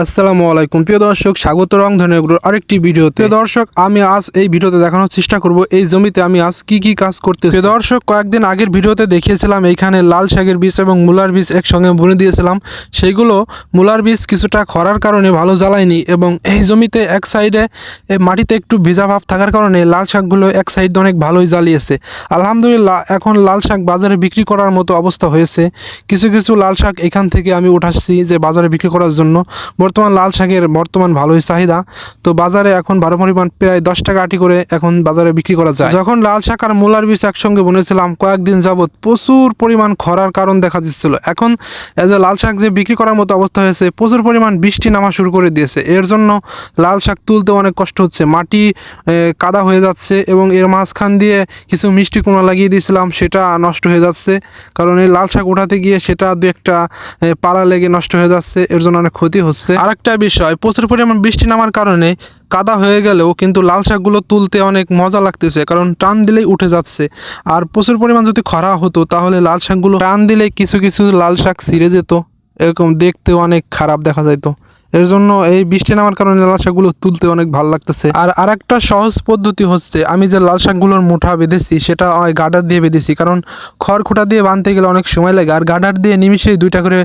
আসসালামু আলাইকুম। প্রিয় দর্শক, স্বাগত রং ধনেগুলোর আরেকটি ভিডিওতে। প্রিয় দর্শক, আমি আজ এই ভিডিওতে দেখানোর চেষ্টা করব, এই জমিতে আমি আজ কি কি কাজ করতে প্রিয় দর্শক, কয়েকদিন আগের ভিডিওতে দেখিয়েছিলাম, এইখানে লাল শাকের বীজ এবং মূলার বীজ একসঙ্গে বুনে দিয়েছিলাম। সেইগুলো মূলার বীজ কিছুটা খরার কারণে ভালো জ্বালায়নি এবং এই জমিতে এক সাইডে মাটিতে একটু ভেজা ভাব থাকার কারণে লাল শাকগুলো এক সাইড অনেক ভালোই জ্বালিয়েছে। আলহামদুলিল্লাহ, এখন লাল শাক বাজারে বিক্রি করার মতো অবস্থা হয়েছে। কিছু কিছু লাল শাক এখান থেকে আমি উঠাচ্ছি যে বাজারে বিক্রি করার জন্য। বর্তমান লাল শাকের বর্তমান ভালোই চাহিদা। তো বাজারে এখন ভালো পরিমাণ প্রায় দশ টাকা আটি করে এখন বাজারে বিক্রি করা যায়। যখন লাল শাক আর মূলার বীজ একসঙ্গে বুনেছিলাম, কয়েকদিন যাবৎ প্রচুর পরিমাণ খরার কারণ দেখা দিচ্ছিল। এখন যে লাল শাক যে বিক্রি করার মতো অবস্থা হয়েছে, প্রচুর পরিমাণ বৃষ্টি নামা শুরু করে দিয়েছে। এর জন্য লাল শাক তুলতে অনেক কষ্ট হচ্ছে। মাটি কাদা হয়ে যাচ্ছে এবং এর মাঝখান দিয়ে কিছু মিষ্টি কুমড়া লাগিয়ে দিয়েছিলাম, সেটা নষ্ট হয়ে যাচ্ছে। কারণ এই লাল শাক উঠাতে গিয়ে সেটা দু একটা পাড়া লেগে নষ্ট হয়ে যাচ্ছে, এর জন্য অনেক ক্ষতি হচ্ছে। আরেকটা বিষয়, প্রচুর পরিমাণ বৃষ্টি নামার কারণে কাদা হয়ে গেলেও কিন্তু লাল শাকগুলো তুলতে অনেক মজা লাগতেছে, কারণ টান দিলেই উঠে যাচ্ছে। আর প্রচুর পরিমাণ যদি খরা হতো, তাহলে লাল শাকগুলো টান দিলে কিছু কিছু লাল শাক ছিঁড়ে যেত, এরকম দেখতে অনেক খারাপ দেখা যেত এর জন্য এই বৃষ্টি নামার কারণে লাল শাকগুলো তুলতে অনেক ভালো লাগতেছে। আর আরেকটা সহজ পদ্ধতি হচ্ছে, আমি যে লাল শাকগুলোর মুঠা বেঁধেছি, সেটা ওই গার্ডার দিয়ে বেঁধেছি। কারণ খড় খুঁটা দিয়ে বাঁধতে গেলে অনেক সময় লাগে, আর গার্ডার দিয়ে নিমিশেই দুইটা করে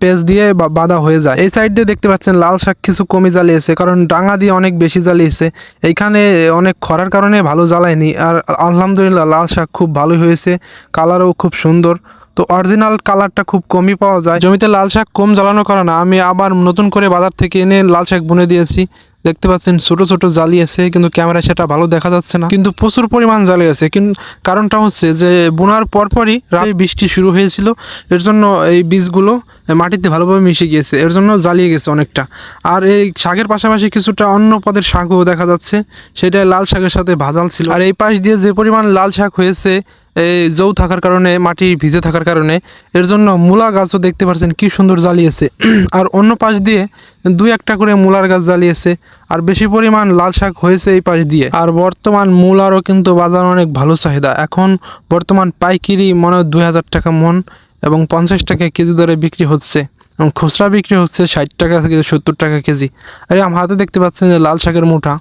পেজ দিয়ে বাঁধা হয়ে যায়। এই সাইড দিয়ে দেখতে পাচ্ছেন লাল শাক কিছু কমে জ্বালিয়েছে, কারণ ডাঙা দিয়ে অনেক বেশি জ্বালিয়েছে। এইখানে অনেক খরার কারণে ভালো জ্বালায়নি, আর আলহামদুলিল্লাহ লাল শাক খুব ভালোই হয়েছে, কালারও খুব সুন্দর। তো অরিজিনাল কালারটা খুব কমই পাওয়া যায়। জমিতে লাল শাক কম জ্বালানো করে না আমি আবার নতুন করে বাজার থেকে এনে লাল শাক বুনে দিয়েছি। দেখতে পাচ্ছেন, ছোট ছোট জ্বালিয়েছে কিন্তু ক্যামেরায় সেটা ভালো দেখা যাচ্ছে না। কিন্তু প্রচুর পরিমাণ জ্বালিয়েছে কিন্তু কারণটা হচ্ছে যে, বোনার পরপরই রাতে বৃষ্টি শুরু হয়েছিল। এর জন্য এই বীজগুলো মাটিতে ভালোভাবে মিশে গিয়েছে। এর জন্য জ্বালিয়ে গেছে অনেকটা। আর এই শাকের পাশাপাশি কিছুটা অন্য পদের শাকও দেখা যাচ্ছে। সেটা লাল শাকের সাথে ভাজাল ছিল। আর এই পাশ দিয়ে যে পরিমাণ লাল শাক হয়েছে এই জৌ থাকার কারণে, মাটি ভিজে থাকার কারণে, এর জন্য মূলা গাছও দেখতে পাচ্ছেন কি সুন্দর জ্বালিয়েছে। আর অন্য পাশ দিয়ে দুই একটা করে মূলার গাছ জ্বালিয়েছে, আর বেশি পরিমাণ লাল শাক হয়েছে এই পাশ দিয়ে। আর বর্তমান মূলারও কিন্তু বাজার অনেক ভালো চাহিদা। এখন বর্তমান পাইকিরি মনে হয় দুই হাজার টাকা মন এবং পঞ্চাশ টাকা কেজি দরে বিক্রি হচ্ছে। এবং খুচরা বিক্রি হচ্ছে ষাট টাকা থেকে সত্তর টাকা কেজি। আর, আমার হাতে দেখতে পাচ্ছেন যে লাল শাকের মুঠা।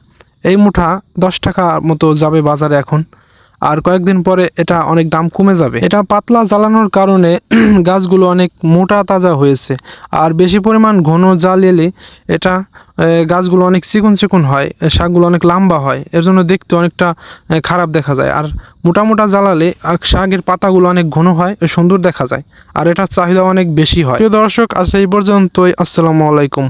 এই মুঠা দশ টাকা মতো যাবে বাজারে এখন। আর কয়েকদিন পরে এটা অনেক দাম কমে যাবে। এটা পাতলা জ্বালানোর কারণে গাছগুলো অনেক মোটা তাজা হয়েছে। আর বেশি পরিমাণ ঘন জাল এলে এটা গাছগুলো অনেক চিকন চিকন হয় শাকগুলো অনেক লম্বা হয়। এর জন্য দেখতে অনেকটা খারাপ দেখা যায়। আর মোটা মোটা জ্বালালে শাকের পাতাগুলো অনেক ঘন হয়, সুন্দর দেখা যায়। আর এটার চাহিদা অনেক বেশি হয়। প্রিয় দর্শক, আজ এই পর্যন্তই। আসসালামু আলাইকুম।